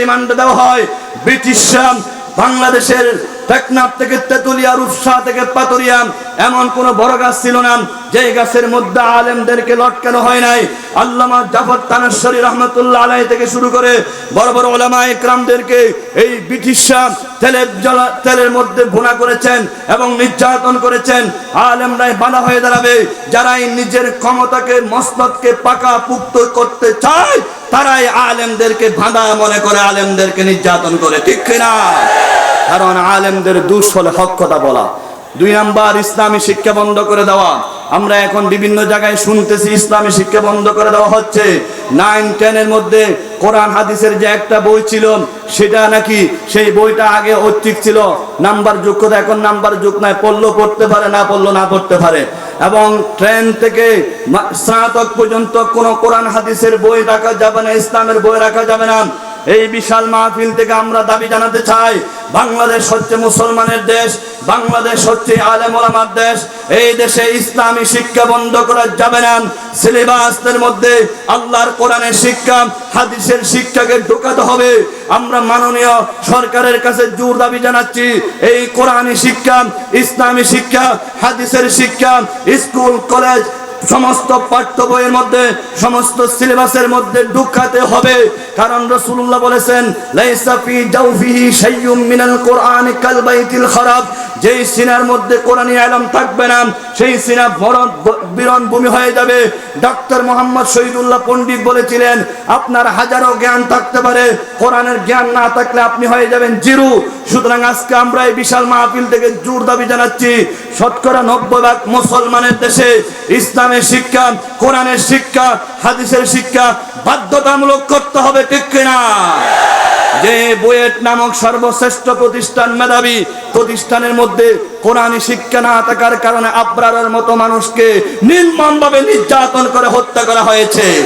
Remand দেওয়া হয়। ব্রিটিশরা বাংলাদেশের টেকনাফ থেকে তেতুলিয়া, রূপসা থেকে পাতুরিয়া, এমন কোন বড় গাছ ছিল না যে গাছের মধ্যে আলেমদেরকে লটকানো হয় নাই। আল্লামা জাফর তানেশ্বরী রহমতুল্লাহ আলাই থেকে শুরু করে বড় বড় ওলামা একরামদেরকে এই ব্রিটিশরা তেলের তেলের মধ্যে করেছেন এবং নির্যাতন করেছেন। আলেমরাই বাধা হয়ে দাঁড়াবে। যারাই নিজের ক্ষমতাকে মস্তদকে পাকা পুক্ত করতে চায়, তারাই আলেমদেরকে বাঁধা মনে করে, আলেমদেরকে নির্যাতন করে। ঠিক কিনা? কারণ আলেমদের দুষ হলে হক কথা বলা। দুই নাম্বার, ইসলামী শিক্ষা বন্ধ করে দেওয়া। আমরা এখন বিভিন্ন জায়গায় শুনতেছি ইসলামী শিক্ষা বন্ধ করে দেওয়া হচ্ছে। নাইন, টেনের মধ্যে কোরআন, হাদিসের যে একটা বই ছিল, সেটা নাকি সেই বইটা আগে ঐচ্ছিক ছিল। নাম্বার যুগ কথা এখন নাম্বার যুগ নাই। পড়ল পড়তে পারে, না পড়ল না পড়তে পারে। এবং ট্রেন থেকে স্নাতক পর্যন্ত কোনো কোরআন, হাদিসের বই রাখা যাবে না, ইসলামের বই রাখা যাবে না। এই বিশাল মাহফিল থেকে আমরা দাবি জানাতে চাই, বাংলাদেশ হচ্ছে মুসলমানের দেশ, বাংলাদেশ হচ্ছে আলেম ওলামার দেশ, এই দেশে ইসলামী শিক্ষা বন্ধ করা যাবে না। সিলেবাসের মধ্যে আল্লাহর কোরআনের শিক্ষা, হাদিসের শিক্ষাকে ঢোকাতে হবে। আমরা মাননীয় সরকারের কাছে জোর দাবি জানাচ্ছি, এই কোরআনী শিক্ষা, ইসলামী শিক্ষা, হাদিসের শিক্ষা, স্কুল, কলেজ সমস্ত পাঠ্য বইয়ের মধ্যে, সমস্ত সিলেবাসের মধ্যে ঢুকাতে হবে। কারণ রসুল্লাহ বলেছেন, লাইসা ফি জাওফিহি শাইয়ুম মিনাল কোরআন কাল বাইতিল খারাব। যেই সিনার মধ্যে কোরআনী আলম থাকবে না, সেই সিনা বরণ বিরন ভূমি হয়ে যাবে। ডক্টর মোহাম্মদ শহীদুল্লাহ পণ্ডিত বলেছিলেন, আপনার হাজারো জ্ঞান থাকতে পারে, কোরআনের জ্ঞান না থাকলে আপনি হয়ে যাবেন জিরু। সুতরাং আজকে আমরা এই বিশাল মাহফিল থেকে জোর দাবি জানাচ্ছি, শতকরা নব্বই ভাগ মুসলমানের দেশে ইসলামের শিক্ষা, কোরআনের শিক্ষা, হাদিসের শিক্ষা বাধ্যতামূলক করতে হবে, ঠিক কিনা? যে বুয়েট নামক সর্বশ্রেষ্ঠ প্রতিষ্ঠান মেধাবী প্রতিষ্ঠানের মধ্যে কোরআনী শিক্ষা না থাকার কারণে আব্রারের মতো মানুষকে নির্মমভাবে নির্যাতন করে হত্যা করা হয়েছে।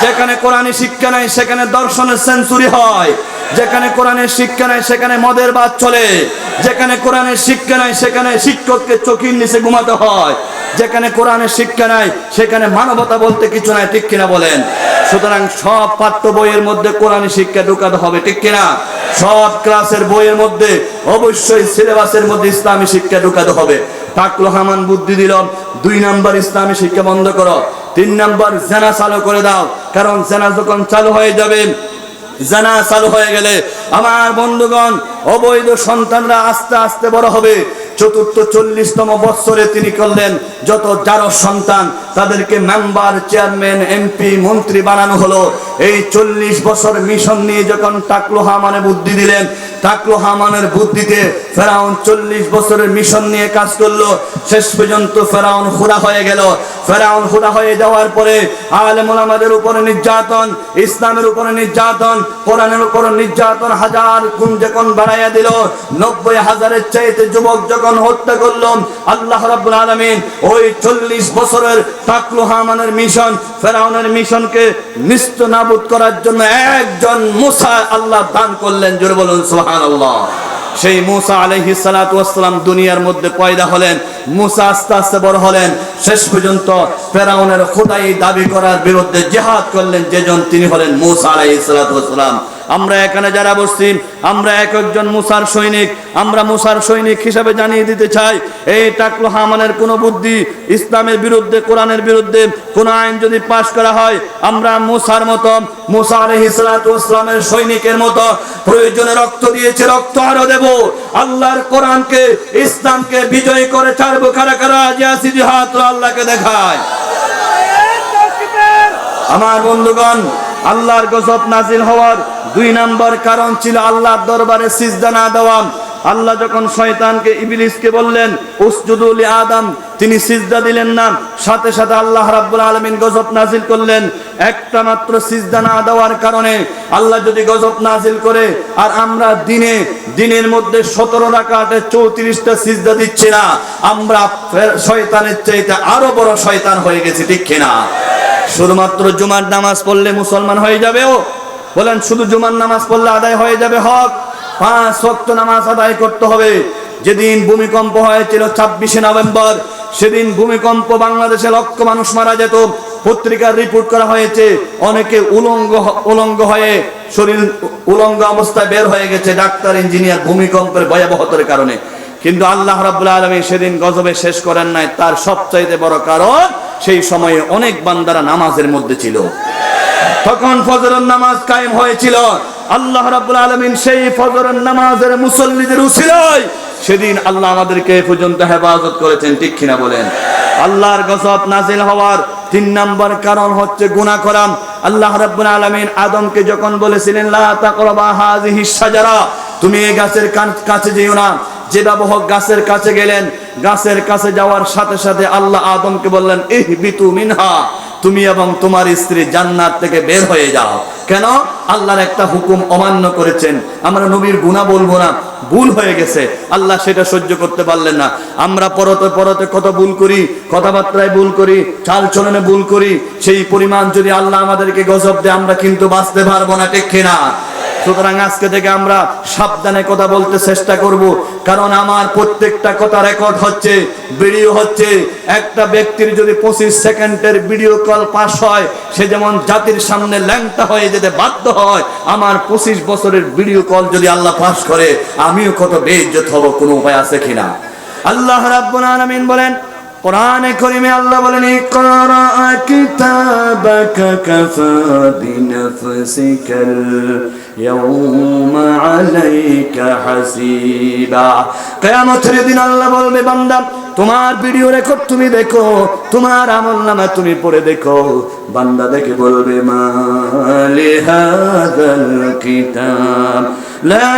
যেখানে কোরআনী শিক্ষা নাই, সেখানে দর্শনের সেঞ্চুরি হয়। যেখানে কোরআনের শিক্ষা নাই, সেখানে মদের বাদ চলে। যেখানে কোরআনের শিক্ষা নাই, সেখানে শিক্ষককে চোখের নিচে ঘুমাতে হয়। যেখানে কোরআনের শিক্ষা নাই, সেখানে মানবতা বলতে কিছু নাই, ঠিক কিনা বলেন? সুতরাং সব পাঠ্য বইয়ের মধ্যে কোরআনী শিক্ষা ঢুকাতে হবে, ঠিক কিনা? সব ক্লাসের বইয়ের মধ্যে অবশ্যই সিলেবাসের মধ্যে ইসলামী শিক্ষা ঢুকাতে হবে। টাকলো হামান বুদ্ধি দিল, দুই নাম্বার ইসলামী শিক্ষা বন্ধ করো, তিন নাম্বার জেনা চালু করে দাও, কারণ জেনা যখন চালু হয়ে যাবে, জানা চালু হয়ে গেলে আমার বন্ধুগণ, অবৈধ সন্তানরা আস্তে আস্তে বড় হবে। চতুর্থ চল্লিশতম বৎসরে তিনি করলেন, যত যার সন্তান, তাদেরকে মেম্বার, চেয়ারম্যান, এমপি, মন্ত্রী বানানো হলো। এই চল্লিশ বছর মিশন নিয়ে যখন টাকলো হামানে বুদ্ধি দিলেন টাকলো হামানের বুদ্ধিতে ফেরাউন চল্লিশ বছরের মিশন নিয়ে কাজ করল। শেষ পর্যন্ত ফেরাউন হুরা হয়ে গেল। ফেরাউন হুরা হয়ে যাওয়ার পরে আলেম ওলামাদের উপরে নির্যাতন, ইসলামের উপরে নির্যাতন, কোরআনের উপরে নির্যাতন হাজার গুণ যখন বাড়াইয়া দিল, নব্বই হাজারের চাইতে যুবক যখন হত্যা করল, আল্লাহ রাব্বুল আলামিন ওই চল্লিশ বছরের টাকলু হামানের মিশন, ফেরাউনের মিশনকে নিস্ত নাবুদ করার জন্য একজন মুসা আল্লাহ দান করলেন। জোরে বলুন, সুবহানাল্লাহ। সেই মুসা আলহি সালাতাম দুনিয়ার মধ্যে পয়দা হলেন, মুসা আস্তে আস্তে বড় হলেন, শেষ পর্যন্ত ফেরাউনের খোদাই দাবি করার বিরুদ্ধে জেহাদ করলেন, যেজন তিনি হলেন মুসা আলহি সালাতাম আমরা এখানে যারা বসছি আমরা এক একজন মুসার সৈনিক আমরা মুসার সৈনিক হিসাবে জানিয়ে দিতে চাই এই টাকলো হামানের কোনো বুদ্ধি ইসলামের বিরুদ্ধে কোরআনের বিরুদ্ধে কোন আইন যদি পাশ করা হয় আমরা মুসার মতো মুসা আলহ ইসলামের সৈনিকের মতো প্রয়োজনে রক্ত দিয়েছে রক্ত আরও দেব। আল্লাহর কোরআনকে ইসলামকে বিজয় করে ছাড়বো কারা কারা? আজ আসি জিহাদ আল্লাহকে দেখায়। আমার বন্ধুগণ আল্লাহর গজব নাজিল হওয়ার দুই নাম্বার কারণ ছিল আল্লাহর দরবারে সিজদা না দেওয়া। আল্লাহ যখন শয়তানকে ইবলিসকে বললেন উসজুদুল আদম তিনি সিজদা দিলেন না। সাথে সাথে আল্লাহ রাব্বুল আলামিন গজব নাজিল করলেন। একটা মাত্র সিজদা না দেওয়ার কারণে আল্লাহ যদি গজব নাজিল করে, আর আমরা দিনে, দিনের মধ্যে সতেরো রাকাতে চৌত্রিশটা সিজদা দিচ্ছি না, আমরা শয়তানের চাইতে আরও বড় শয়তান হয়ে গেছি, ঠিক কিনা? শুধুমাত্র জুমার নামাজ পড়লে মুসলমান হয়ে যাবে ও বলেন, শুধু জুমার নামাজ পড়লে আদায় হয়ে যাবে হক? পাঁচ শক্ত নামাজ আদায় করতে হবে। যেদিন ভূমিকম্প হয়েছিল ছাব্বিশে নভেম্বর, সেদিন ভূমিকম্প বাংলাদেশে লক্ষ মানুষ মারা যেত। পত্রিকার রিপোর্ট করা হয়েছে, অনেকে উলঙ্গ উলঙ্গ হয়ে শরীর উলঙ্গ অবস্থায় বের হয়ে গেছে ডাক্তার, ইঞ্জিনিয়ার ভূমিকম্পের ভয়াবহতার কারণে। কিন্তু আল্লাহ রাব্বুল আলামিন সেদিন গজবে শেষ করেন নাই, তার সবচাইতে বড় কারণ সেই সময়ে অনেক বান্দারা নামাজের মধ্যে ছিল। তখন ফজরের নামাজ কায়েম হয়েছিল। আল্লাহ রাব্বুল আলামিন সেই ফজরের নামাজের মুসল্লিদের উসিলায় সেদিন আল্লাহ আমাদেরকে এ পর্যন্ত হেফাজত করেছেন, ঠিক কিনা বলেন? আল্লাহর গজব নাজিল হওয়ার তিন নম্বর কারণ হচ্ছে গুনাহ করাম আল্লাহ রাব্বুল আলামিন আদমকে যখন বলেছিলেন, লা তাকরাবা হাযিহি শাজারা তুমি এই গাছের কাছে যেও না যে হোক গাছের কাছে গেলেন গাছের কাছে যাওয়ার সাথে সাথে আল্লাহ আদমকে বললেন ইহবিতু মিনহা, তুমি এবং তোমার স্ত্রী জান্নাত থেকে বের হয়ে যাও। কেন? আল্লাহর একটা হুকুম অমান্য করেছেন। আমরা নবীর গুনাহ বলব না, ভুল হয়ে গেছে। আল্লাহ সেটা সহ্য করতে পারলেন না। আমরা পরতে পরতে কত ভুল করি, কথাবার্তায় ভুল করি, চাল চলনে ভুল করি, সেই পরিমাণ যদি আল্লাহ আমাদেরকে গজব দেয়, আমরা কিন্তু বাঁচতে পারব না, ঠিক কিনা? সুতরাং আজকে থেকে আমরা সাবধানে কথা বলতে চেষ্টা করব। কারণ আমার প্রত্যেকটা কথা রেকর্ড হচ্ছে ভিডিও হচ্ছে। একটা ব্যক্তির যদি পঁচিশ সেকেন্ডের ভিডিও কল পাস হয়, সে যেমন জাতির সামনে ল্যাংটা হয়ে যেতে বাধ্য হয়, আমার পঁচিশ বছরের ভিডিও কল যদি আল্লাহ পাস করে, আমিও কত বেইজ্জত হব, কোনো উপায় আছে কিনা? আল্লাহ রাব্বুল আলামিন বলেন কোরআনে করিমে আল্লাহ বলেন ইকরা কিতাবাকা কাফা বিনাফসিকাল ইয়াউমা আলাইকা হাসিবা। কিয়ামতের দিন আল্লাহ বলবে, বান্দা, তোমার ভিডিও রেকর্ড তুমি দেখো, তোমার আমল নামা তুমি পড়ে দেখো। বান্দা দেখে বলবে, মালি হাদাল কিতাব লা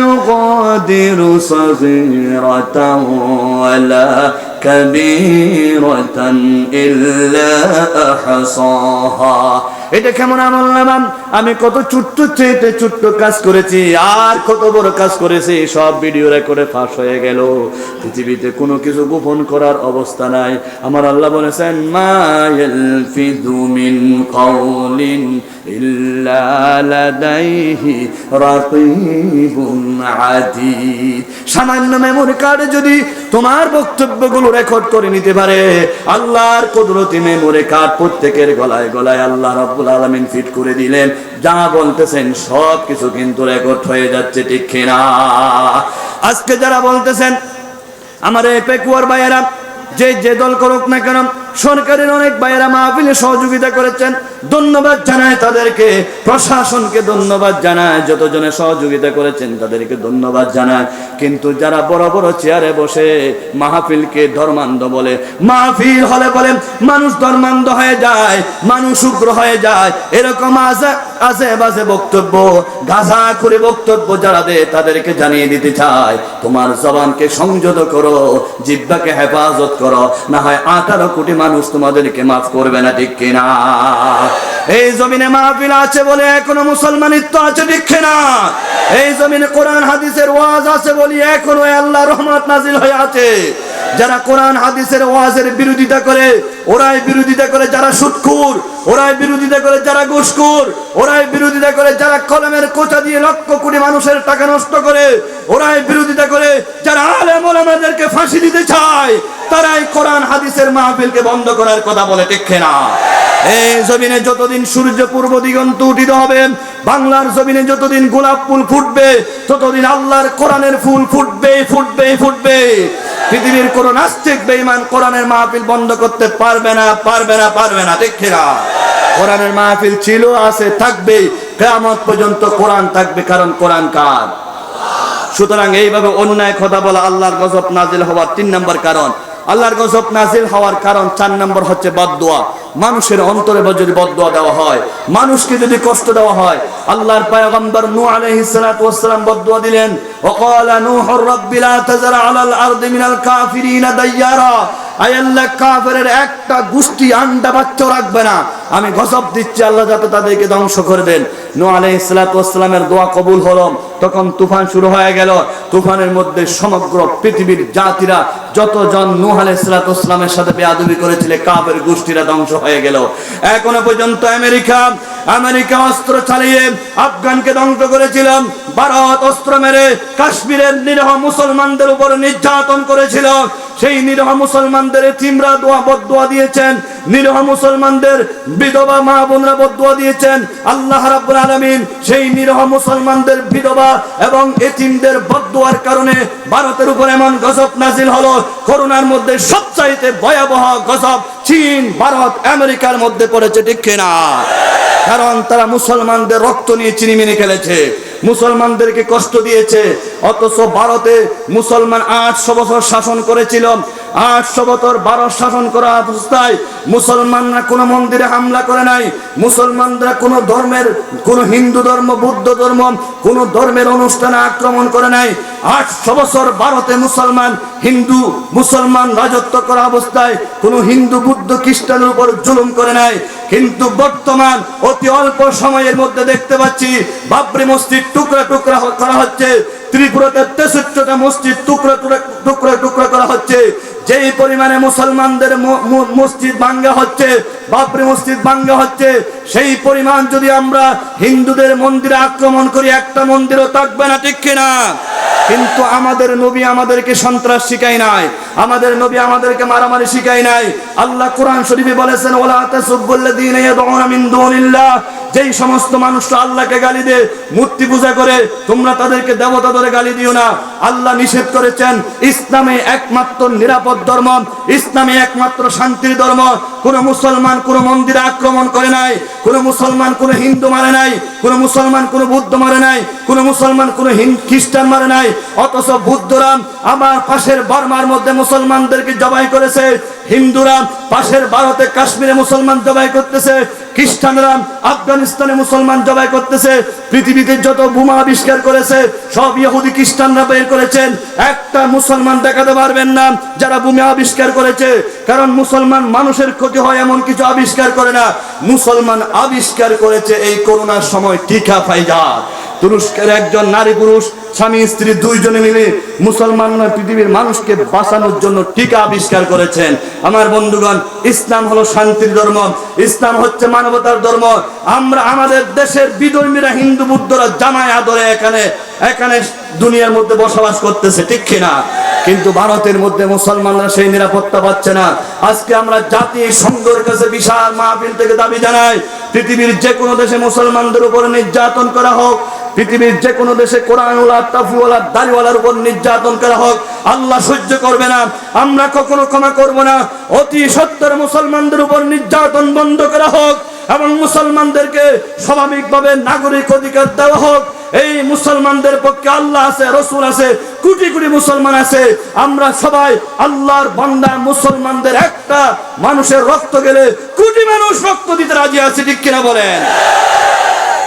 ইউগাদিরু সাগীরাতাও ওয়ালা كبيرة إلا أحصاها এটা কেমন আমল নামাম আমি কত ছোট্ট চেয়েতে ছোট্ট কাজ করেছি আর কত বড় কাজ করেছি সব ভিডিও রেকর্ডে ফাঁস হয়ে গেল পৃথিবীতে কোনো কিছু গোপন করার অবস্থা নাই আমার আল্লাহ বলেছেন মা ইয়ালফিযু মিন কাওলিন ইল্লা লাদাইহি রাকিবুন আতীদ সামান্য মেমোরি কার্ডে যদি তোমার বক্তব্যগুলো রেকর্ড করে নিতে পারে। আল্লাহর কুদরতি মেমোরি কার্ড প্রত্যেকের গলায় গলায় আল্লাহ রাব্বুল আলামিন ফিট করে দিলেন। যা বলতেছেন সব কিছু কিন্তু রেকর্ড হয়ে যাচ্ছে, ঠিক কিনা? আজকে যারা বলতেছেন, আমার এই পেকুয়ার ভাইয়েরা, যে যে দল করুক না কেন সরকারের অনেক ভাইয়েরা মাহফিলে সহযোগিতা করেছেন। ধন্যবাদ জানায় তাদেরকে। প্রশাসনকে ধন্যবাদ জানায় যতজনে সহযোগিতা করেছেন তাদেরকে ধন্যবাদ জানায় কিন্তু যারা বড় বড় চেয়ারে বসে মাহফিলকে ধর্মান্ধ বলে, মাহফিল হলে বলে, মানুষ ধর্মান্ধ হয়ে যায়, মানুষ উগ্র হয়ে যায়। এরকম আছে আছে বাজে বক্তব্য গাধা করে বক্তব্য যারা দেয়, তাদেরকে জানিয়ে দিতে চায় তোমার জবানকে সংযত করো জিব্বাকে হেফাজত করো। না হয় আঠারো কোটি মানুষ তোমাদেরকে মাফ করবে না, ঠিক কিনা? এই জমিনে মাহফিল আছে বলে এখনও মুসলমানিত্ব আছে, ঠিক কিনা? এই জমিনে কোরআন, হাদিসের ওয়াজ আছে বলি এখনও আল্লাহ রহমত নাজিল হয়ে আছে। যারা কোরআন, হাদিসের ওয়াজের বিরোধিতা করে, ওরাই বিরোধিতা করে যারা সুৎখুর, ওরাই বিরোধিতা করে যারা ঘুষখুর, ওরাই বিরোধিতা করে যারা কলমের কোচা দিয়ে লক্ষ কোটি মানুষের টাকা নষ্ট করে, ওরাই বিরোধিতা করে যারা আলেম ওলামাদেরকে ফাঁসি দিতে চায়, তারাই কোরআন, হাদিসের মাহফিলকে বন্ধ করার কথা বলে টেকে না এই জমিনে যতদিন সূর্য পূর্ব দিগন্ত উঠিত হবে, বাংলার জমিনে যতদিন গোলাপ ফুল ফুটবে, ততদিন আল্লাহর কোরআনের ফুল ফুটবে ফুটবে ফুটবে পৃথিবীর কোন নাস্তিক বেঈমান কোরআনের মাহফিল বন্ধ করতে পারবে না পারবে না পারবে না দেখেরা কোরআনের মাহফিল ছিল, আছে, থাকবে, কেয়ামত পর্যন্ত কোরআন থাকবে, কারণ কোরআন কার? সুতরাং এইভাবে অন্যায় কথা বলা আল্লাহর গজব নাজিল হওয়ার তিন নম্বর কারণ। আল্লাহর গজব নাজিল হওয়ার কারণ চার নম্বর হচ্ছে বদদোয়া। মানুষের অন্তরে যদি বদয়া দেওয়া হয়, মানুষকে যদি কষ্ট দেওয়া হয়, আল্লাহর পায়গম্বর নূহ আলাইহিস সালাতু ওয়াস সালাম দিলেন, ওয়াকালা নূহ রাব্বি লা তাজার আলাল আরদি মিনাল কাফিরিনা দাইয়ারা আল্লাহ, কাফেরের একটা গোষ্ঠী আন্ডা বাচ্চা রাখবে না। আমি গজব দিচ্ছি, আল্লাহ যাতে তাদেরকে ধ্বংস করে দেন। নো আলাইহিসসালামের দোয়া কবুল হলো। তখন তুফান শুরু হয়ে গেল। তুফানের মধ্যে সমগ্র পৃথিবীর জাতিরা, যতজন নূহ আলাইহিসসালামের সাথে বেয়াদবি করেছিল, কাফের গোষ্ঠীরা ধ্বংস হয়ে গেল। এখনও পর্যন্ত আমেরিকা আমেরিকা অস্ত্র চালিয়ে আফগানকে ধ্বংস করেছিল। ভারত অস্ত্র মেরে কাশ্মীরের নিরহ মুসলমানদের উপর নির্যাতন করেছিল। সেই নিরহ মুসলমানদের তিমরা দোয়া বদুয়া দিয়েছেন। নিরহ মুসলমানদের বিধবা মা বোনরা বদুয়া দিয়েছেন। আল্লাহ রাব্বুল আলামিন সেই নিরহ মুসলমানদের বিধবা এবং এতিমদের বদুয়ার কারণে ভারতের উপর এমন গজব নাজিল হলো, করোনার মধ্যে সবচাইতে ভয়াবহ গজব চীন, ভারত, আমেরিকার মধ্যে পড়েছে, ঠিক কিনা? কারণ তারা মুসলমানদের রক্ত নিয়ে চিনিমিনি খেলেছে। মুসলমানদেরকে কষ্ট দিয়েছে। অথচ ভারতে মুসলমান আটশো বছর শাসন করেছিল। আটশো বছর ভারত শাসন করা অবস্থায় মুসলমানরা কোনো মন্দিরে হামলা করে নাই। মুসলমানরা কোনো ধর্মের, কোনো হিন্দু ধর্ম, বৌদ্ধ ধর্ম, কোনো ধর্মের অনুষ্ঠানে আক্রমণ করে নাই। আটশো বছর ভারতে মুসলমান, হিন্দু, মুসলমান রাজত্ব করা অবস্থায় কোনো হিন্দু, বুদ্ধ খ্রিস্টানের উপর জুলুম করে নাই। কিন্তু বর্তমান অতি অল্প সময়ের মধ্যে দেখতে পাচ্ছি, বাবরি মসজিদ টুকরা টুকরা করা হচ্ছে। ত্রিপুরাতে মসজিদ টুকরা টুকরা টুকরা টুকরা করা হচ্ছে। যেই পরিমাণে মুসলমানদের মসজিদ ভাঙ্গা হচ্ছে বাবরি মসজিদ ভাঙ্গা হচ্ছে, সেই পরিমাণ যদি আমরা হিন্দুদের মন্দিরে আক্রমণ করি, একটা মন্দিরও থাকবে না কিন্তু আমাদের নবী আমাদেরকে সন্ত্রাস শিখায় নাই, আমাদের নবী আমাদেরকে মারামারি শিখায় নাই। আল্লাহ কোরআন শরীফে বলেছেন, ওলা তাসুবুল্লাযীনা ইয়াদউনা যেই সমস্ত মানুষরা আল্লাহকে গালি দেয়, মূর্তি পূজা করে, তোমরা তাদেরকে দেবতা ধরে গালি দিও না। আল্লাহ নিষেধ করেছেন, ইসলামে একমাত্র নিরাপদ ধর্ম, ইসলামে একমাত্র শান্তির ধর্ম। কোন মুসলমান কোন মন্দিরে আক্রমণ করে নাই, কোন মুসলমান কোন হিন্দু মারে নাই, কোন মুসলমান কোন বুদ্ধ মারে নাই, কোন মুসলমান কোন খ্রিস্টান মারে নাই। অথচ বুদ্ধরা আমার পাশের বর্মার মধ্যে মুসলমানদেরকে জবাই করেছে, হিন্দুরা পাশের ভারতে কাশ্মীরে মুসলমান জবাই করতেছে খ্রিস্টানরা আফগানিস্তানে মুসলমান জবাই করতেছে। পৃথিবীতে যত বোমা আবিষ্কার করেছে, সব ইহুদি খ্রিস্টানরা বের করেছেন। একটা মুসলমান দেখাতে পারবেন না যারা বোমা আবিষ্কার করেছে, কারণ মুসলমান মানুষের ক্ষতি হয় এমন কিছু আবিষ্কার করে না। মুসলমান আবিষ্কার করেছে এই করোনার সময় টিকা ফাইজার তুরস্কের একজন নারী পুরুষ, স্বামী, স্ত্রী দুইজনে মিলে মুসলমান পৃথিবীর মানুষকে বাঁচানোর জন্য টিকা আবিষ্কার করেছেন। আমার বন্ধুগণ, ইসলাম হলো শান্তির ধর্ম। ইসলাম হচ্ছে মানবতার ধর্ম। আমরা আমাদের দেশের বিধর্মীরা, হিন্দু বুদ্ধরা জামায় আদরে এখানে এখানে দুনিয়ার মধ্যে বসবাস করতেছে, ঠিক কিনা? কিন্তু ভারতের মধ্যে মুসলমানরা সেই নিরাপত্তা পাচ্ছে না। আজকে আমরা জাতি সংঘের কাছে বিশাল মাহফিল থেকে দাবি জানাই, পৃথিবীর যে কোনো দেশে মুসলমানদের উপর নির্যাতন করা হোক পৃথিবীর যে কোনো দেশে উপর নির্যাতন করা হোক, আল্লাহ সহ্য করবে না। আমরা কখনো ক্ষমা করব না। অতি সত্তর মুসলমানদের উপর নির্যাতন বন্ধ করা হোক এবং মুসলমানদেরকে স্বাভাবিকভাবে নাগরিক অধিকার দেওয়া হোক। এই মুসলমানদের পক্ষে আল্লাহ আছে, রসুল আছে, কোটি কোটি মুসলমান আছে। আমরা সবাই আল্লাহর বান্দা, মুসলমানদের একটা মানুষের রক্ত গেলে কোটি মানুষ রক্ত দিতে রাজি আছে, ঠিক কিনা বলেন?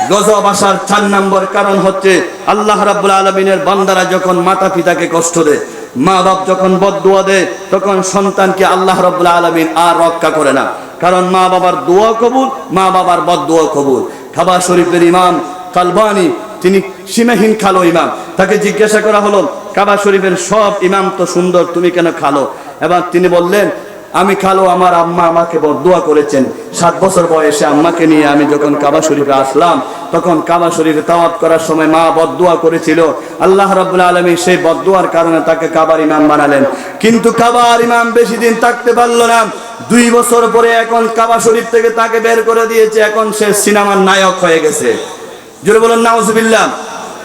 গজব আসার চার নম্বর কারণ হচ্ছে আল্লাহ রাব্বুল আলমিনের বান্দারা যখন মাতা পিতাকে কষ্ট দেয় মা বাপ যখন বদুয়া দেয়, তখন সন্তানকে আল্লাহ রাব্বুল আলমিন আর রক্ষা করে না। কারণ মা বাবার দোয়া কবুল মা বাবার বদুয়া কবুল। খাবার শরীফের ইমাম কালবানি, তিনি সীমাহীন খালো ইমাম। তাকে জিজ্ঞাসা করা হলো কাবা শরীফের সব ইমাম তো সুন্দর, তুমি কেন খালো? এবার তিনি বললেন আমি খালো, আমার আম্মা আমাকে দোয়া করেছেন। সাত বছর বয়সে আম্মাকে নিয়ে আমি যখন কাবা শরীফে আসলাম, তখন কাবা শরীফে তাওয়াত করার সময় মা বদুয়া করেছিল। আল্লাহ রাব্বুল আলামিন সেই বদুয়ার কারণে তাকে কাবার ইমাম বানালেন। কিন্তু কাবার ইমাম বেশি দিন থাকতে পারল না। দুই বছর পরে এখন কাবা শরীফ থেকে তাকে বের করে দিয়েছে। এখন সে সিনেমার নায়ক হয়ে গেছে। জোরে বলেন, নাউজুবিল্লাহ।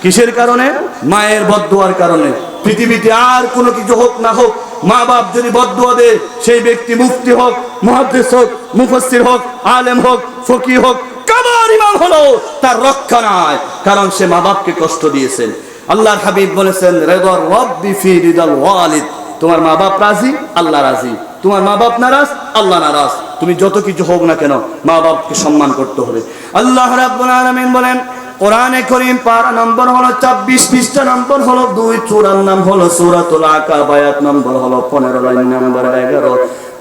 কিসের কারণে? মায়ের বদুয়ার কারণে। পৃথিবীতে আর কোনো কিছু হোক না হোক মা বাপ যদি বদুয়া দেয়, সেই ব্যক্তি মুফতি হোক মহাদ্দেশ হোক, মুফাসসির হোক, আলেম হোক ফকি হোক কাবার ইমাম হলো তার রক্ষা নাই, কারণ সে মা বাপকে কষ্ট দিয়েছেন। আল্লাহর হাবিব বলেছেন, রেদর রব্বি ফি রিদাল ওয়ালিদ। তোমার মা বাপ রাজি, আল্লাহ রাজি। তোমার মা বাপ নারাজ, আল্লাহ নারাজ। তুমি যত কিছু হোক না কেন মা বাপকে সম্মান করতে হবে। আল্লাহ রাব্বুল আলামিন বলেন কোরআনে করিম পারা নম্বর হলো চব্বিশ পৃষ্ঠা নম্বর হলো দুই চূড়ার নাম হলো সুরাতুল আকা বায়াত নম্বর হলো পনেরো লাইন নম্বর এগারো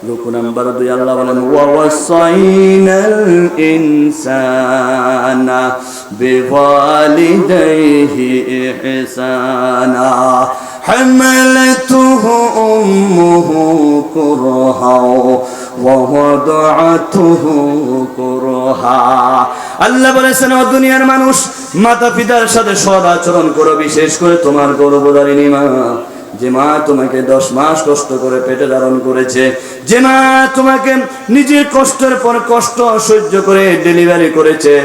রুকু নম্বর দুই আল্লাহ বলেন ওয়াসাইনাল ইনসানা বিওয়ালিদাইহি ইহসানা حملته أمه كرها ووضعته كرها আল্লাহ বলেছেন, ও দুনিয়ার মানুষ মাতা পিতার সাথে সদ আচরণ করো, বিশেষ করে তোমার গর্ভধারিণী মা। যে মা তোমাকে দশ মাস কষ্ট করে পেটে ধারণ করেছে, যে মা তোমাকে নিজের কষ্টের পর কষ্ট সহ্য করে ডেলিভারি করেছে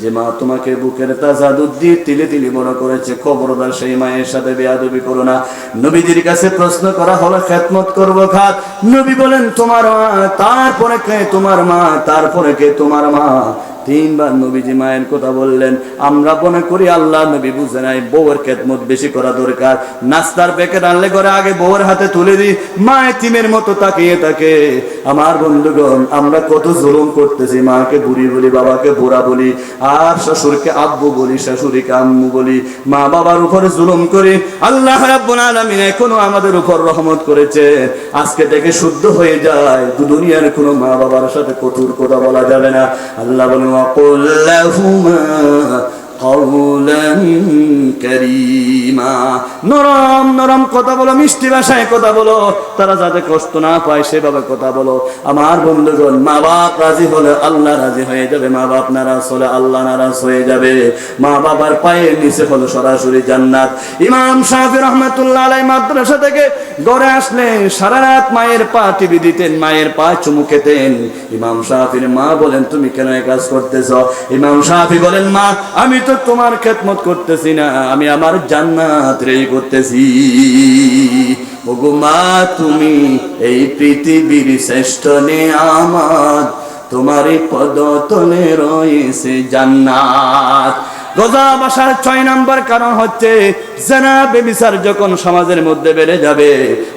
যে মা তোমাকে বুকের তাজা দুধ দিয়ে তিলে তিলে বড় করেছে, খবরদার সেই মায়ের সাথে বেয়াদবি করো না। নবীদের কাছে প্রশ্ন করা হলো খেতমত করব খাত নবী বলেন, তোমার মা, তারপরে কে? তোমার মা, তারপরে কে? তোমার মা। তিনবার নবীজি মায়ের কথা বললেন, আমরা মনে করি আল্লাহ নবী বুঝে নাই, বউয়ের খেদমত বেশি করা দরকার। নাস্তার প্যাকেট আনলে করে আগে বউয়ের হাতে তুলে দিই, মা তিমের মতো তাকিয়ে থাকে। আমার বন্ধুগণ, আমরা কত জুলুম করতেছি, মাকে বুড়ি বলি, বাবাকে বুড়া বলি, আর শ্বশুরকে আব্বু বলি শাশুড়িকে আম্মু বলি। মা বাবার উপরে জুলুম করি, আল্লাহ রাব্বুল আলামিন এখনও আমাদের উপর রহমত করেছে। আজকে থেকে শুদ্ধ হয়ে যায় দুনিয়ার কোনো মা বাবার সাথে কঠোর কথা বলা যাবে না। আল্লাহ বলেন وقل لهما قولا كريما নরম নরম কথা বলো মিষ্টি ভাষায় কথা বলো তারা যাতে কষ্ট না পায় সেভাবে কথা বলো আমার বন্ধুগণ মা বাপ রাজি হলে আল্লাহ রাজি হয়ে যাবে মা বাপ নারাজ হলে আল্লাহ নারাজ হয়ে যাবে মা বাবার পায়ের নিচে হলো সরাসরি জান্নাত ইমাম শাহি রহমতুল্লাহ আলাই মাদ্রাসা থেকে গড়ে আসলে সারা রাত মায়ের পা টিভি দিতেন মায়ের পা চুমু খেতেন ইমাম শাহির মা বলেন তুমি কেন এই কাজ করতেছ ইমাম শাহি বলেন মা আমি তো তোমার খেদমত করতেছি না, আমি আমার জান্নাত রে করতেছি। ওগো মা, তুমি এই পৃথিবীর শ্রেষ্ঠ নে আমার তোমার পদতলে রয়েছে জান্নাত। গজব আসার ছয় নাম্বার কারণ হচ্ছে, জেনা বেবিচার যখন সমাজের মধ্যে বেড়ে যাবে,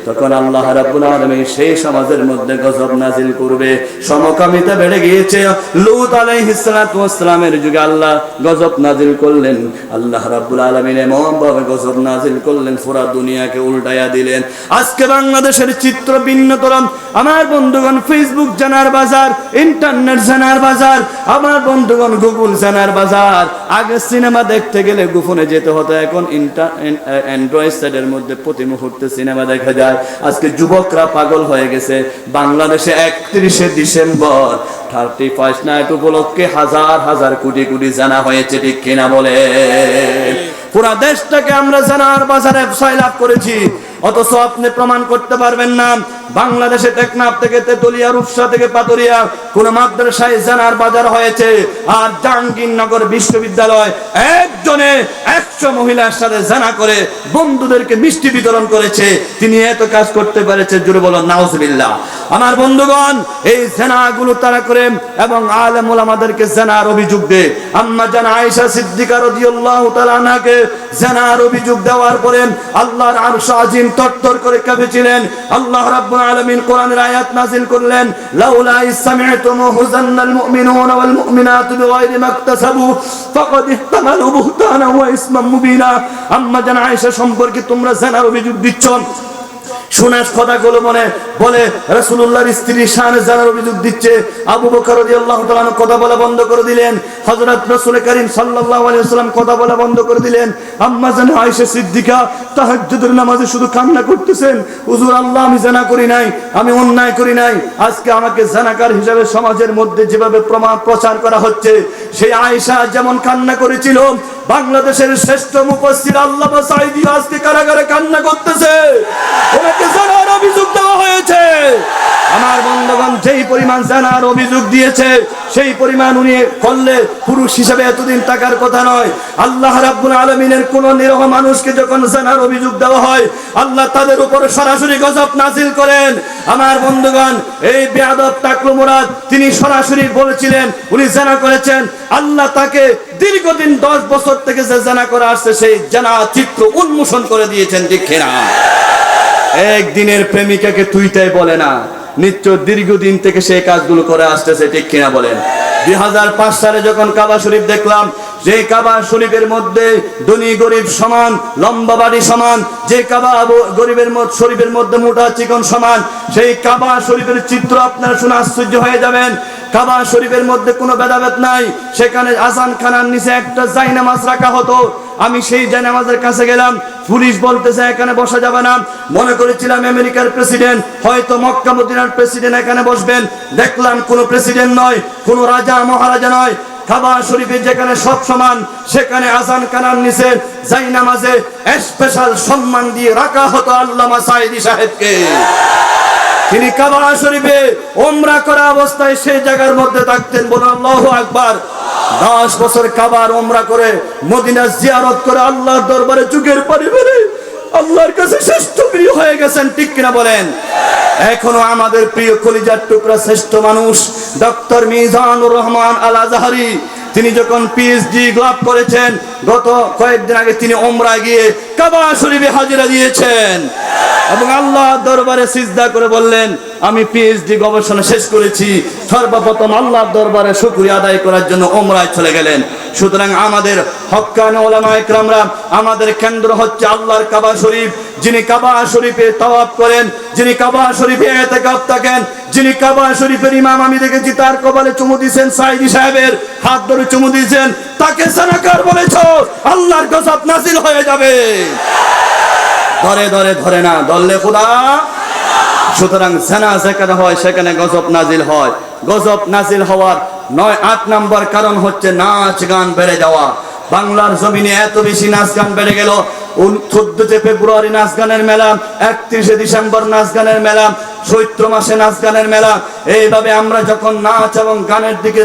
তখন আল্লাহ রাব্বুল আলামিন সেই সমাজের মধ্যে গজব নাজিল করবে। সমকামিতা বেড়ে গিয়েছে। লূত আলাইহিস সালাতু ওয়াসসালামের যুগে আল্লাহ গজব নাজিল করলেন। আল্লাহ রাব্বুল আলামিন এমন ভাবে গজব নাজিল করলেন, পুরা দুনিয়াকে উল্টায়া দিলেন। আজকে বাংলাদেশের চিত্র ভিন্নতরম। আমার বন্ধুগণ ফেসবুক জানার বাজার, ইন্টারনেট জানার বাজার, আমার বন্ধুগণ গুগল জানার বাজার, আগে সিনেমা দেখতে গেলে গোপনে যেতে হতো। এখন অ্যান্ড্রয়েড সেটের মধ্যে প্রতি মুহূর্তে সিনেমা দেখা যায়। আজকে যুবকরা পাগল হয়ে গেছে। বাংলাদেশে একত্রিশে ডিসেম্বর থার্টি ফার্স্ট নাইট উপলক্ষে হাজার হাজার কোটি কোটি জানা হয়েছে, ঠিক কিনা বলে? পুরা দেশটাকে আমরা জানার বাজারে লাভ করেছি। অথচ আপনি প্রমাণ করতে পারবেন না। বাংলাদেশে টেকনাফ থেকে তেতুলিয়া, রূপসা থেকে পাতুরিয়া কোন মাদ্রাসায় জানার বাজার হয়েছে। আর জাহাঙ্গীরনগর বিশ্ববিদ্যালয় একজনে একশো মহিলার সাথে জানা করে বন্ধুদেরকে মিষ্টি বিতরণ করেছে। তিনি এত কাজ করতে পেরেছে জুড়ে বলো নাউজবিল্লাহ। আমার বন্ধুগণ, এই জেনাগুলো তারা করে এবং আলেমুল আমাদেরকে জেনার অভিযোগ দে আম্মা জানা আয়েশা সিদ্দিকা রাদিয়াল্লাহু তাআলা আনহাকে জেনার অভিযোগ দেওয়ার পরে আল্লাহর আরশ আজিম তরতর করে কেঁপেছিলেন আল্লাহ রাব্বুল আলামিন কোরআনের আয়াত নাযিল করলেন, লাউলা ইসমা'তুমুহু জান্নাল মুমিনুনা ওয়াল মুমিনাতু বিগাইরি মাকতাসাবু, ফাকাদ ইহতামালু বুহতানা ওয়া ইসমান মুবিনা। আম্মা জান আয়েশা সম্পর্কে তোমরা জানার অভিযোগ দিচ্ছ। শোনাস কথাগুলো মনে, বলে রাসূলুল্লাহর স্ত্রী শান জানার অভিযোগ দিচ্ছে। আবু বকর কথা বলা বন্ধ করে দিলেন। হযরত রাসূল করিম সাল্লাল্লাহু আলাইহি কথা বলা বন্ধ করে দিলেন। আম্মা জান আয়েশা সিদ্দিকা, তাহাজ্জুদের নামাজে শুধু কান্না করতেছেন। হুজুর, আল্লাহ আমি জানা করি নাই, আমি অন্যায় করি নাই। আজকে আমাকে জানাকার হিসাবে সমাজের মধ্যে যেভাবে প্রমাণ প্রচার করা হচ্ছে, সেই আয়েশা যেমন কান্না করেছিল বাংলাদেশের শ্রেষ্ঠ মুফাসসির আল্লামা সাঈদী আজকে কারাগারে কান্না করতেছে। ওনাকে জানার অভিযোগ দেওয়া হয়েছে। আমার বন্ধুগণ, যেই পরিমাণ জানার অভিযোগ দিয়েছে, সেই পরিমাণ উনি করলে পুরুষ হিসেবে এতদিন টাকার কথা নয়। আল্লাহ রাব্বুল আলামিনের কোন নিরহ মানুষকে যখন জানার অভিযোগ দেওয়া হয়, আল্লাহ তাদের উপরে সরাসরি গজব নাজিল করেন। আমার বন্ধুগণ, এই বেয়াদব তাকলু মুরাদ, তিনি সরাসরি বলেছিলেন, উনি জানা করেছেন, আল্লাহ তাকে দীর্ঘদিন দশ বছর থেকে যে জানা করে আসছে, সেই জানা চিত্র উন্মোচন করে দিয়েছেন দীক্ষেরা একদিনের প্রেমিকাকে তুইটাই বলে না নিত্য দীর্ঘদিন থেকে সেই কাজগুলো করে আসতেছে ঠিক কিনা বলেন। দুই সালে যখন কাবা শরীফ দেখলাম যে কাবা শরীফের মধ্যে ধনী গরিব সমান, লম্বা বাড়ি সমান যে কাবা গরিবের শরীফের মধ্যে মোটা চিকন সমান, সেই কাবা শরীফের চিত্র আপনারা শুনে আশ্চর্য হয়ে যাবেন। কাবা শরীফের মধ্যে কোনো ভেদাভেদ নাই। সেখানে আসান খানার নিচে একটা জাইনামাজ রাখা হতো। আমি সেই জাইনামাজের কাছে গেলাম, পুলিশ বলতেছে এখানে বসা যাবে না। মনে করেছিলাম আমেরিকার প্রেসিডেন্ট, হয়তো মক্কা মদিনার প্রেসিডেন্ট এখানে বসবেন। দেখলাম কোনো প্রেসিডেন্ট নয়, কোনো রাজা, মহারাজা নয়। শরীফে যেখানে সব সমান, সেখানে নিচে স্পেশাল সম্মান দিয়ে রাখা হতো আল্লামা সাইদি সাহেবকে। তিনি কাবা শরীফে ওমরা করা অবস্থায় সেই জায়গার মধ্যে থাকতেন। বলে আল্লাহ আকবার। দশ বছর কাবার ওমরা করে মদিনা জিয়ারত করে আল্লাহর দরবারে যুগের পরে পরে আল্লাহর কাছে শ্রেষ্ঠ প্রিয় হয়ে গেছেন, ঠিক কিনা বলেন? এখনও আমাদের প্রিয় কলিজার টুকরা শ্রেষ্ঠ মানুষ, ডক্টর মিজানুর রহমান আল আজহারি তিনি যখন পিএইচডি লাভ করেছেন, গত কয়েকদিন আগে তিনি ওমরা গিয়ে কাবা শরীফে হাজিরা দিয়েছেন। এবং আল্লাহ দরবারে সিজদা করে বললেন, আমি পিএইচডি গবেষণা শেষ করেছি। সর্বপ্রথম আল্লাহর দরবারে শুকরিয়া আদায় করার জন্য ওমরায় চলে গেলেন। সুতরাং আমাদের হকান ওলামা ইকরামরা আমাদের কেন্দ্র হচ্ছে আল্লাহর কাবা শরীফ, যিনি কাবা শরীফে তাওয়াফ করেন, যিনি কাবা শরীফে এতেকাফ থাকেন, যিনি কাবা শরীফের ইমাম, আমি দেখেছি তার কপালে চুমু দিয়েছেন সাইদি সাহেবের হাত ধরে চুমু দিয়েছেন। তাকে সানাকার বলেছ, আল্লাহর গজব নাজিল হয়ে যাবে। ধরে ধরে ধরে না, ধরলে খোদা। সুতরাং সেনা যেখানে হয়, সেখানে গজব নাজিল হয়। গজব নাজিল হওয়ার নয়, আট নাম্বার কারণ হচ্ছে নাচ গান বেড়ে যাওয়া। বাংলার জমিনে এত বেশি নাচ গান বেড়ে গেল। চোদ্দতে ফেব্রুয়ারি নাচ গানের মেলা, একত্রিশে ডিসেম্বর নাচ গানের মেলা চৈত্র মাসে নাচ গানের মেলা। এইভাবে আমরা যখন নাচ এবং গানের দিকে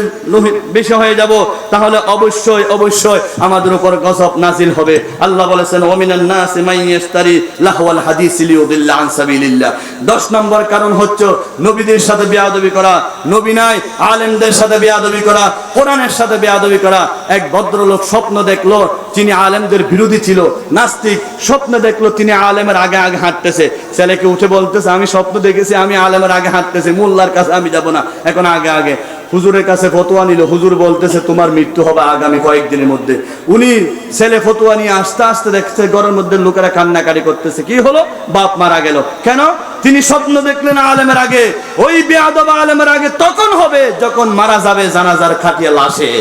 বেশি হয়ে যাব, তাহলে অবশ্যই অবশ্যই আমাদের উপর গজব নাজিল হবে। আল্লাহ বলেছেন, ওমিনান নাস মাইয়াস্তারি লাহওয়াল হাদিস লিউদিল্লা আন সাবিলিল্লাহ। 10 নম্বর কারণ হচ্ছে নবীদের সাথে বেয়াদবি করা, নবী নাই, আলেমদের সাথে বেয়াদবি করা, কোরআনের সাথে বেয়াদবি করা। এক ভদ্রলোক স্বপ্ন দেখল যিনি আলেমদের বিরোধী ছিল, নাস্তিক, স্বপ্ন দেখল তিনি আলেমের আগে আগে হাঁটতেছে। ছেলেকে উঠে বলতেছে, আমি স্বপ্ন দেখেছি, আমি আলেমের আগে হাঁটতেছি, মোল্লার কাছে আমি যাব না। এখন আগে আগে হুজুরের কাছে ফতোয়া নিল। হুজুর বলতেছে, তোমার মৃত্যু হবে আগামী কয়েকদিনের মধ্যে। উনি ছেলে ফতোয়া নিয়ে আস্তে আস্তে দেখছে ঘরের মধ্যে লোকেরা কান্নাকাটি করতেছে। কি হলো? বাপ মারা গেল। কেন? তিনি স্বপ্ন দেখলেন আলেমের আগে। ওই বেয়াদব আলেমের আগে তখন হবে যখন মারা যাবে জানাজার খাটিয়ে লাশে।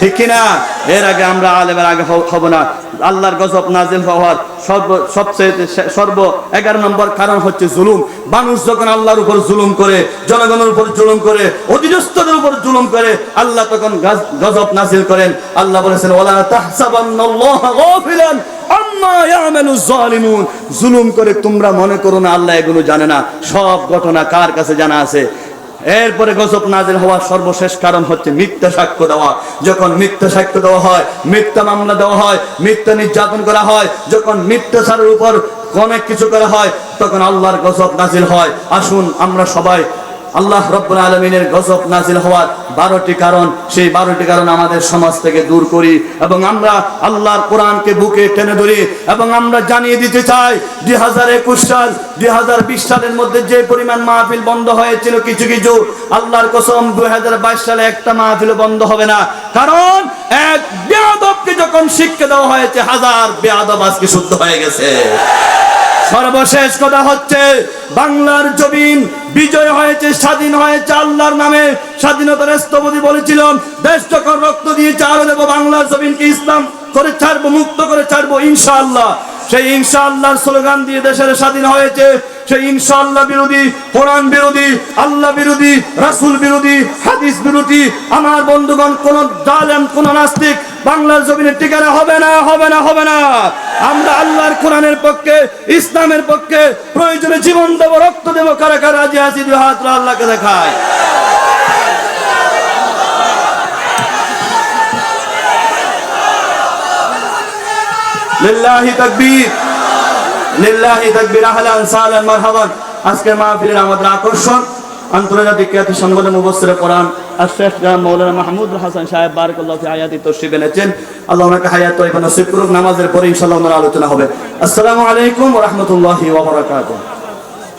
ঠিক কিনা? এর আগে আমরা আলেমের আগে হব না। আল্লাহর গজব নাজিল হওয়ার সর্ব সবচেয়ে সর্ব এগারো নম্বর কারণ হচ্ছে জুলুম। মানুষ যখন আল্লাহর উপর জুলুম করে, জনগণের উপর জুলুম করে, অধীনস্থদের উপর জুলুম করে, আল্লাহ তখন গজব নাজিল করেন। আল্লাহ বলেছেন ওলা তাহসাবান্নাল্লাহা জুলুম করে তোমরা মনে করো না, আল্লাহ এগুলো জানে না। সব ঘটনা কার কাছে জানা আছে? এরপরে গজব নাজিল হওয়ার সর্বশেষ কারণ হচ্ছে মিথ্যা সাক্ষ্য দেওয়া। যখন মিথ্যা সাক্ষ্য দেওয়া হয়, মিথ্যা মামলা দেওয়া হয়, মিথ্যা নির্যাতন করা হয়, যখন মিথ্যাচারের উপর অনেক কিছু করা হয়, তখন আল্লাহর গজব নাজিল হয়। আসুন আমরা সবাই আল্লাহ রব্বুল আলমিনের গজব নাজিল হওয়ার বারোটি কারণ, সেই বারোটি কারণ আমাদের সমাজ থেকে দূর করি এবং আমরা আল্লাহর কোরআনকে বুকে টেনে ধরি এবং আমরা জানিয়ে দিতে চাই, দুই হাজার একুশ সাল, দুই হাজার বিশ সালের মধ্যে যে পরিমাণ মাহফিল বন্ধ হয়েছিল কিছু কিছু, আল্লাহর কসম দুই হাজার বাইশ সালে একটা মাহফিল বন্ধ হবে না। কারণ এক বেয়াদবকে যখন শিক্ষা দেওয়া হয়েছে, হাজার বেয়াদব আজকে শুদ্ধ হয়ে গেছে। সর্বশেষ কথা হচ্ছে, বাংলার জমিন বিজয় হয়েছে, স্বাধীন হয়েছে, আল্লাহর নামে স্বাধীনতা রাষ্ট্রপতি বলেছিলেন, দেশ যখন রক্ত দিয়ে চাল দেবো বাংলার জমিনকে ইসলাম। করে ছাড়বো, মুক্ত করে ছাড়বো, ইনশাআল্লাহ। সেই ইনশাআল্লাহর স্লোগান দিয়ে দেশের স্বাধীন হয়েছে। সেই ইনশাআল্লাহ বিরোধী, কোরআন বিরোধী, আল্লাহ বিরোধী, রাসূল বিরোধী, হাদিস বিরোধী, আমার বন্ধুগণ, কোন জালেম, কোন নাস্তিক বাংলার জমিনের ঠিকানা হবে না হবে না হবে না। আমরা আল্লাহর কোরআনের পক্ষে, ইসলামের পক্ষে প্রয়োজনে জীবন দেব, রক্ত দেব, কারা কারা রাজি আছি হাত আল্লাহকে দেখায়। লিল্লাহি তাকবীর। লিল্লাহি তাকবীর আহলান সালান মারহাবান। আজকে মাহফিলের আমাদের আকর্ষণ, আন্তর্জাতিক খ্যাতি সংগঠন মুবসির কোরআন। আশরাফ শেখ মাওলানা মাহমুদ হাসান সাহেব বারাকাল্লাহ ফি আয়াতি তশরিফ এনেছেন। আল্লাহ ওনাকে হায়াত তৈবা নসিব করুক, নামাজের পরে ইনশাআল্লাহ ওনার আলোচনা হবে। আসসালামু আলাইকুম ওয়া রাহমাতুল্লাহি ওয়া বারাকাতুহু।